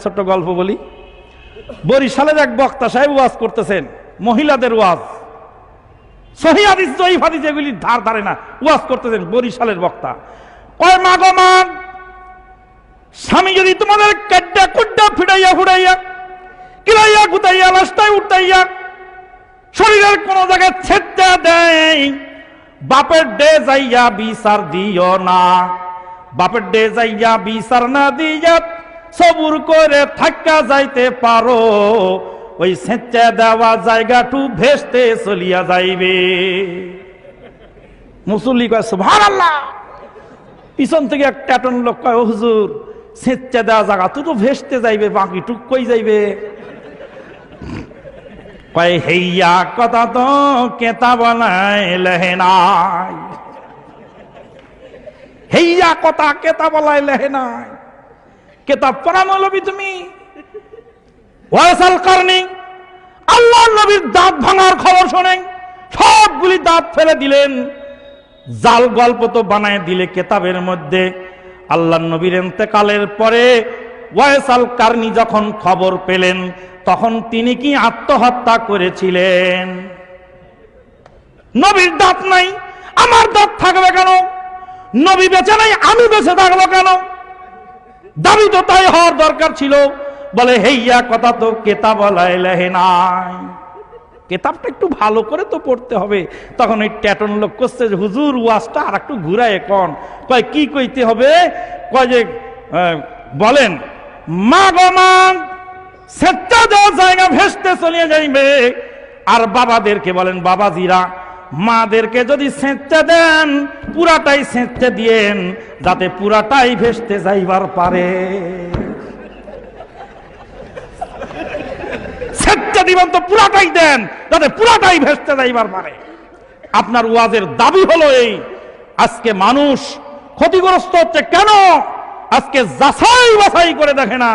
ছোট্ট গল্প বলি। বরিশালের এক বক্তা সাহেব ওয়াজ করতেছেন, মহিলাদের ওয়াজ। এগুলি ধার ধারে না, ওয়াজ করতেছেন বরিশালের বক্তা। কয় স্বামী যদি তোমাদের কাড্ডা ফুড়াইয়া কিলাইয়া গুতাইয়া উঠাইয়া, শরীরের কোন জায়গায় ছেদা দেয়, বাপের ডে যাইয়া বিচার দিও না, বাপের ডে যাইয়া বিচার না দিয়া সবুর করে থাকা যাইতে পারো। ওই সেচা দেওয়া জায়গাটু ভেসতে চলিয়া যাইবে। মুসল্লি কয় সুভান আল্লাহ পিছন থেকে এক ট্যাটন লোক কয়, "ও হুজুর, সেচা দেওয়া জায়গা তুই তো ভেসতে যাইবে, বাকি টুক কই যাইবে। কয়, হেইয়া কথা তো কেতা বলাই লেহেনাই হেইয়া কথা কেতা বলাই লেহেনাই কেতাব পড়া মৌলবি তুমি? ওয়াসাল কারণে আল্লাহ নবীর দাঁত ভাঙার খবর শোনেন। সবগুলি দাঁত ফেলে দিলেন। জাল গল্প তো বানায় দিলে কেতাবের মধ্যে। আল্লাহ নবীর এতেকালের পরে ওয়াইসাল কারনি যখন খবর পেলেন, তখন তিনি কি আত্মহত্যা করেছিলেন? নবীর দাঁত নাই। আমার দাঁত থাকবে কেন? নবী বেঁচে নাই, আমি বেঁচে থাকব কেন? দাবি তো তাই হওয়ার দরকার ছিল। বলে, হেইয়া, কথা তো কেতাব লেহে নাই। কেতাবটা একটু ভালো করে তো পড়তে হবে। তখন ওই ট্যাটন লোক করছে যে, হুজুর, ওয়াজটা আর একটু ঘুরায় এখন। কয়, কি কইতে হবে? কয় যে বলেন মা গো মা সেটা দেওয়া জায়গা ভেসতে চলিয়ে যাইবে। আর বাবাদেরকে বলেন, বাবাজিরা মাদেরকে যদি সেঁচতে দেন, পুরাটাই সেঁচতে দিয়েন, যাতে পুরাটাই ভেসতে যাইবার পারে। সেঁচতে দিবেন তো পুরাটাই দেন, যাতে পুরাটাই ভেসতে যাইবার পারে। আপনার ওয়াজের দাবি হলো এই, আজকে মানুষ ক্ষতিগ্রস্ত হচ্ছে কেন? আজকে যাচাই বাছাই করে দেখে না।